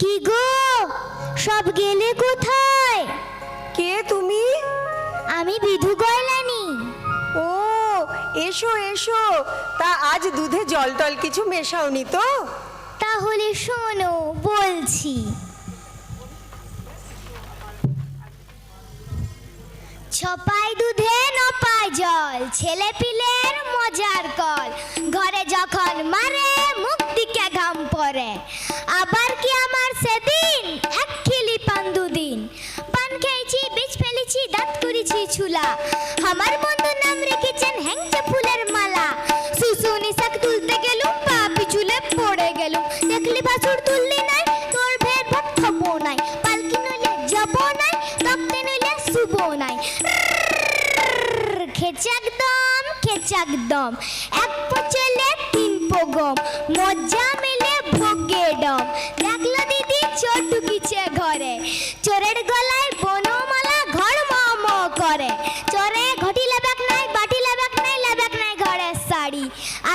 কি গো? সব গেলে কোথায়? কে তুমি? আমি বিধু গয়লানি ও এসো এসো। তা আজ দুধে জল টল কিছু মেশাওনি তো? তাহলে শোনো বলছি। ছপাই দুধে নপায় জল ছেলে পিলের মজার কল। করেছি ছুলা আমার বন্ধু নাম রেখেছেন হ্যাংচে ফুলের মালা। শুশুনি শাক তুলতে গেলুম পা পিছুলে পড়ে গেলুম। দেখলি বাছুর তুললি নাই, তোর ভেদ ভাত নাই। পালকি নইলে যাব নাই, তপ্তে নইলে শুবো নাই। খেচে একদম খেচে একদম এক পচলে তিন পগম। মজা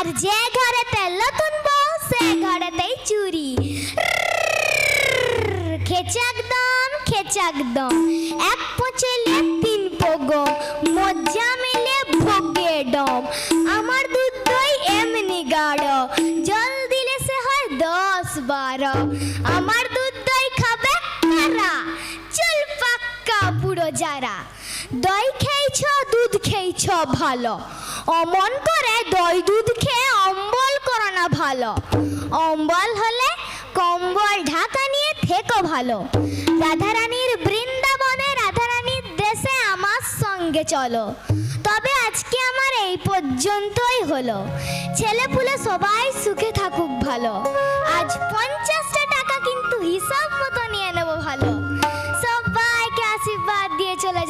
আর যে ঘরেতে নতুন বউ, সে ঘরেতেই চুরি। খেচে একদম খেচে একদম এক পচলে তিন পগম মজ্জা মিলে ভোগে ডম আমার দুধ দই এমনি গাঢ় জল দিলে সে হয় দশ বারো আমার দুধ দই খাবে কারা চল পাক্কা বুড়ো যারা দই খেয়েছ, দুধ খেয়েছ, ভালো। অমন করে দই দুধ খেয়ে অম্বল করো না ভালো। অম্বল হলে কম্বল ঢাকা নিয়ে থেকো ভালো। রাধারানীর বৃন্দাবনে রাধারানীর দেশে আমার সঙ্গে চলো। তবে আজকে আমার এই পর্যন্তই হলো। ছেলে পুলে সবাই সুখে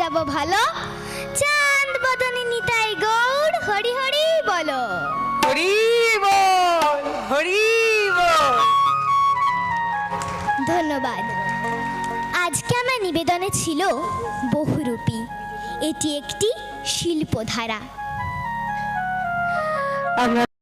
যাব ভালো? চাঁদ বদনী নিতাই গৌড় হরি হরি বলো। হরি বল হরি বল। ধন্যবাদ। আজকে আমার নিবেদনে ছিল বহুরূপী। এটি একটি শিল্পধারা। আমরা